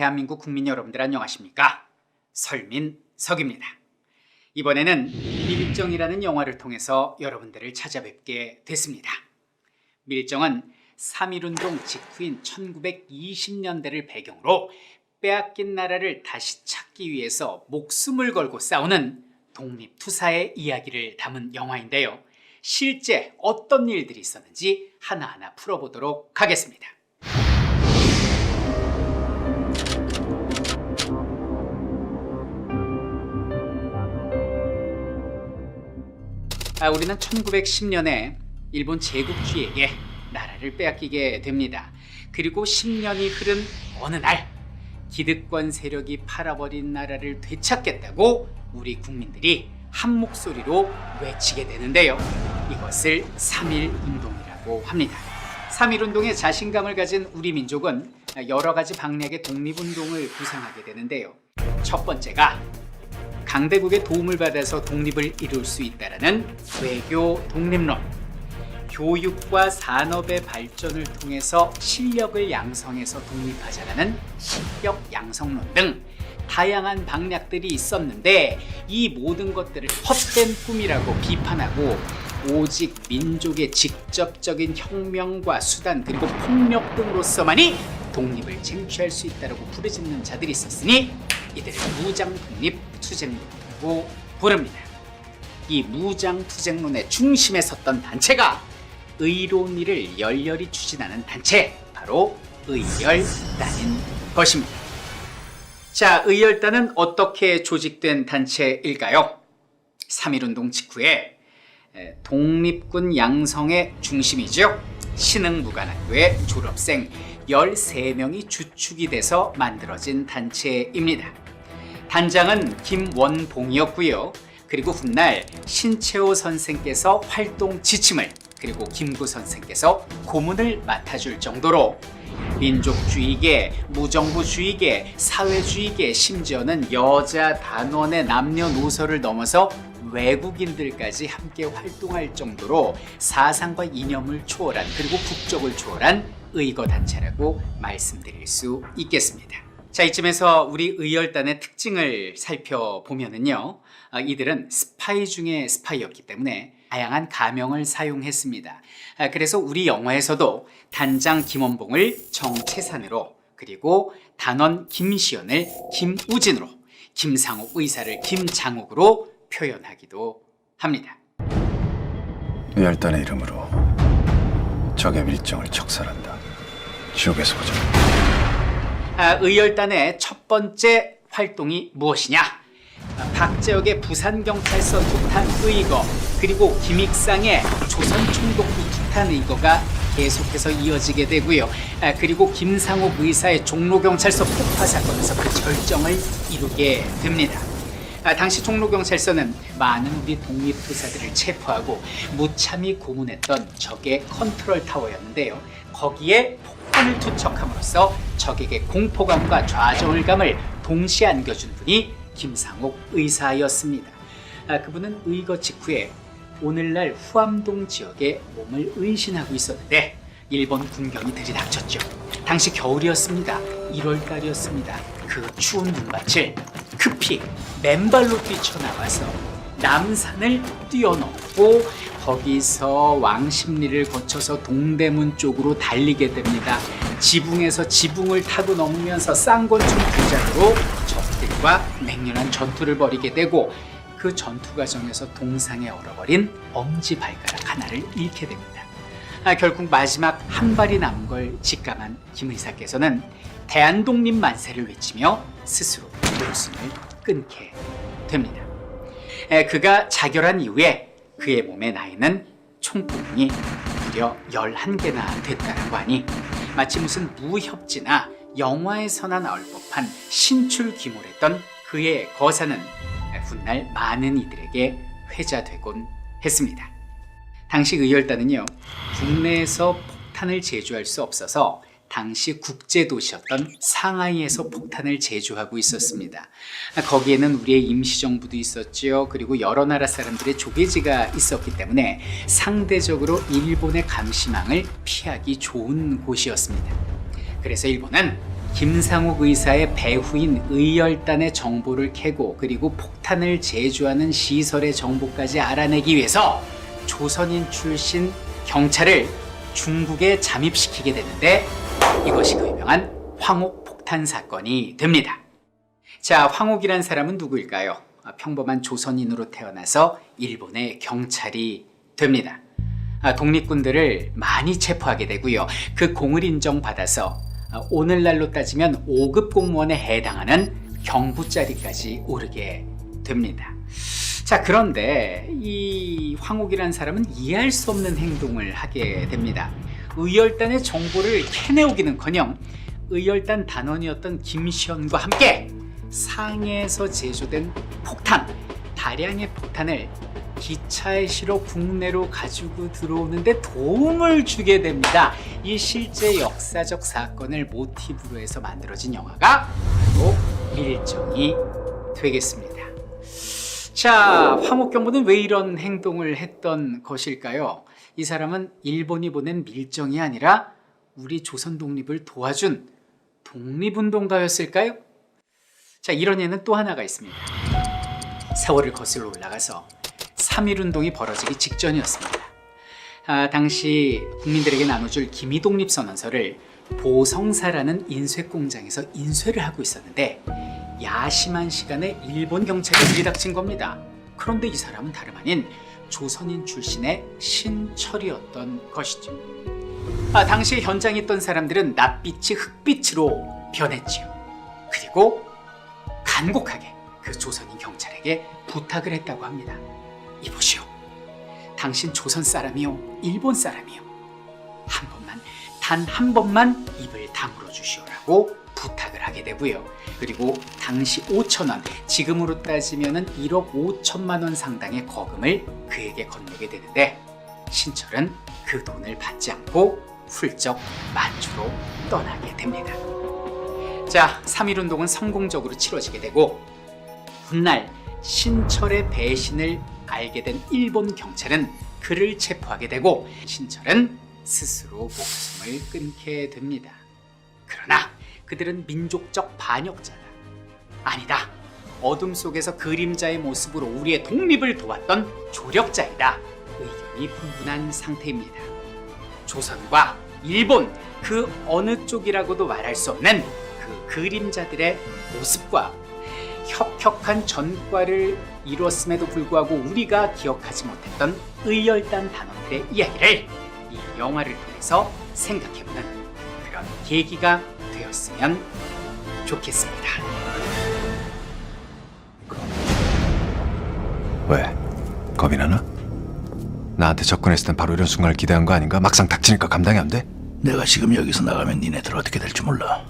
대한민국 국민 여러분들 안녕하십니까? 설민 석입니다. 이번에는 밀정이라는 영화를 통해서 여러분들을 찾아뵙게 됐습니다. 밀정은 3.1운동 직후인 1920년대를 배경으로 빼앗긴 나라를 다시 찾기 위해서 목숨을 걸고 싸우는 독립투사의 이야기를 담은 영화인데요. 실제 어떤 일들이 있었는지 하나하나 풀어보도록 하겠습니다. 아, 우리는 1910년에 일본 제국주의에게 나라를 빼앗기게 됩니다. 그리고 10년이 흐른 어느 날 기득권 세력이 팔아버린 나라를 되찾겠다고 우리 국민들이 한 목소리로 외치게 되는데요. 이것을 3.1 운동이라고 합니다. 3.1 운동에 자신감을 가진 우리 민족은 여러 가지 방략의 독립운동을 구상하게 되는데요. 첫 번째가 강대국의 도움을 받아서 독립을 이룰 수 있다라는 외교 독립론, 교육과 산업의 발전을 통해서 실력을 양성해서 독립하자라는 실력 양성론 등 다양한 방략들이 있었는데 이 모든 것들을 헛된 꿈이라고 비판하고 오직 민족의 직접적인 혁명과 수단 그리고 폭력 등으로서만이 독립을 쟁취할 수 있다고 부르짖는 자들이 있었으니 이들을 무장 독립 투쟁론이라고 부릅니다. 이 무장 투쟁론의 중심에 섰던 단체가 의론이를 열렬히 추진하는 단체 바로 의열단인 것입니다. 자, 의열단은 어떻게 조직된 단체일까요? 3.1운동 직후에 에, 독립군 양성의 중심이죠. 신흥무관학교의 졸업생 13명이 주축이 돼서 만들어진 단체입니다. 단장은 김원봉이었고요. 그리고 훗날 신채호 선생께서 활동 지침을 그리고 김구 선생께서 고문을 맡아줄 정도로 민족주의계, 무정부주의계, 사회주의계, 심지어는 여자 단원의 남녀노소를 넘어서 외국인들까지 함께 활동할 정도로 사상과 이념을 초월한 그리고 국적을 초월한 의거 단체라고 말씀드릴 수 있겠습니다. 자 이쯤에서 우리 의열단의 특징을 살펴보면은요, 아, 이들은 스파이 중에 스파이였기 때문에 다양한 가명을 사용했습니다. 아, 그래서 우리 영화에서도 단장 김원봉을 정채산으로 그리고 단원 김시연을 김우진으로 김상옥 의사를 김장욱으로 표현하기도 합니다. 열단의 이름으로 적의 밀정을 척살한다. 지옥에서 보자. 아, 의열단의 첫 번째 활동이 무엇이냐? 아, 박재혁의 부산경찰서 투탄 의거 그리고 김익상의 조선총독부 투탄 의거가 계속해서 이어지게 되고요. 아, 그리고 김상욱 의사의 종로경찰서 폭파 사건에서 그 절정을 이루게 됩니다. 아, 당시 종로경찰서는 많은 우리 독립투사들을 체포하고 무참히 고문했던 적의 컨트롤 타워였는데요. 거기에 폭탄을 투척함으로써 적에게 공포감과 좌절감을 동시에 안겨준 분이 김상옥 의사였습니다. 아, 그분은 의거 직후에 오늘날 후암동 지역에 몸을 의신하고 있었는데 일본 군경이 들이닥쳤죠. 당시 겨울이었습니다. 1월 달이었습니다. 그 추운 눈밭을 급히 맨발로 뛰쳐나와서 남산을 뛰어넘고 거기서 왕십리를 거쳐서 동대문 쪽으로 달리게 됩니다. 지붕에서 지붕을 타고 넘으면서 쌍권총 부작으로 적들과 맹렬한 전투를 벌이게 되고 그 전투 과정에서 동상에 얼어버린 엄지 발가락 하나를 잃게 됩니다. 아, 결국 마지막 한 발이 남은 걸 직감한 김 의사께서는 대한독립 만세를 외치며 스스로 목숨을 끊게 됩니다. 에, 그가 자결한 이후에 그의 몸의 나이는 총구멍이 무려 11개나 됐다라고 하니 마치 무슨 무협지나 영화에서나 나올 법한 신출귀몰했던 그의 거사는 훗날 많은 이들에게 회자되곤 했습니다. 당시 의열단은요 국내에서 폭탄을 제조할 수 없어서 당시 국제 도시였던 상하이에서 폭탄을 제조하고 있었습니다. 거기에는 우리의 임시정부도 있었지요. 그리고 여러 나라 사람들의 조계지가 있었기 때문에 상대적으로 일본의 감시망을 피하기 좋은 곳이었습니다. 그래서 일본은 김상욱 의사의 배후인 의열단의 정보를 캐고 그리고 폭탄을 제조하는 시설의 정보까지 알아내기 위해서 조선인 출신 경찰을 중국에 잠입시키게 되는데 이것이 그 유명한 황옥 폭탄 사건이 됩니다. 자, 황옥이란 사람은 누구일까요? 아, 평범한 조선인으로 태어나서 일본의 경찰이 됩니다. 아, 독립군들을 많이 체포하게 되고요. 그 공을 인정받아서 아, 오늘날로 따지면 5급 공무원에 해당하는 경부자리까지 오르게 됩니다. 자, 그런데 이 황옥이라는 사람은 이해할 수 없는 행동을 하게 됩니다. 의열단의 정보를 캐내오기는커녕 의열단 단원이었던 김시현과 함께 상해에서 제조된 폭탄, 다량의 폭탄을 기차에 실어 국내로 가지고 들어오는데 도움을 주게 됩니다. 이 실제 역사적 사건을 모티브로 해서 만들어진 영화가 바로 밀정이 되겠습니다. 자, 황옥경보는 왜 이런 행동을 했던 것일까요? 이 사람은 일본이 보낸 밀정이 아니라 우리 조선 독립을 도와준 독립운동가였을까요? 자, 이런 예는 또 하나가 있습니다. 세월을 거슬러 올라가서 3.1운동이 벌어지기 직전이었습니다. 아, 당시 국민들에게 나눠줄 기미독립선언서를 보성사라는 인쇄공장에서 인쇄를 하고 있었는데 야심한 시간에 일본 경찰이 들이닥친 겁니다. 그런데 이 사람은 다름 아닌 조선인 출신의 신철이었던 것이죠. 아, 당시 현장에 있던 사람들은 낯빛이 흑빛으로 변했지요. 그리고 간곡하게 그 조선인 경찰에게 부탁을 했다고 합니다. 이보시오. 당신 조선 사람이요, 일본 사람이요. 한 번만, 단 한 번만 입을 다물어 주시오라고 부탁을 하게 되고요. 그리고 당시 5천 원, 지금으로 따지면은 1억 5천만 원 상당의 거금을 그에게 건네게 되는데 신철은 그 돈을 받지 않고 훌쩍 만주로 떠나게 됩니다. 자, 3.1 운동은 성공적으로 치러지게 되고 훗날 신철의 배신을 알게 된 일본 경찰은 그를 체포하게 되고 신철은 스스로 목숨을 끊게 됩니다. 그러나 그들은 민족적 반역자다. 아니다. 어둠 속에서 그림자의 모습으로 우리의 독립을 도왔던 조력자이다. 의견이 분분한 상태입니다. 조선과 일본 그 어느 쪽이라고도 말할 수 없는 그 그림자들의 모습과 혁혁한 전과를 이뤘음에도 불구하고 우리가 기억하지 못했던 의열단 단원들의 이야기를 이 영화를 통해서 생각해보는 그런 계기가 되었으면 좋겠습니다. 왜? 겁이 나나? 나한테 접근했을 땐 바로 이런 순간을 기대한 거 아닌가? 막상 닥치니까 감당이 안 돼? 내가 지금 여기서 나가면 니네들 어떻게 될지 몰라.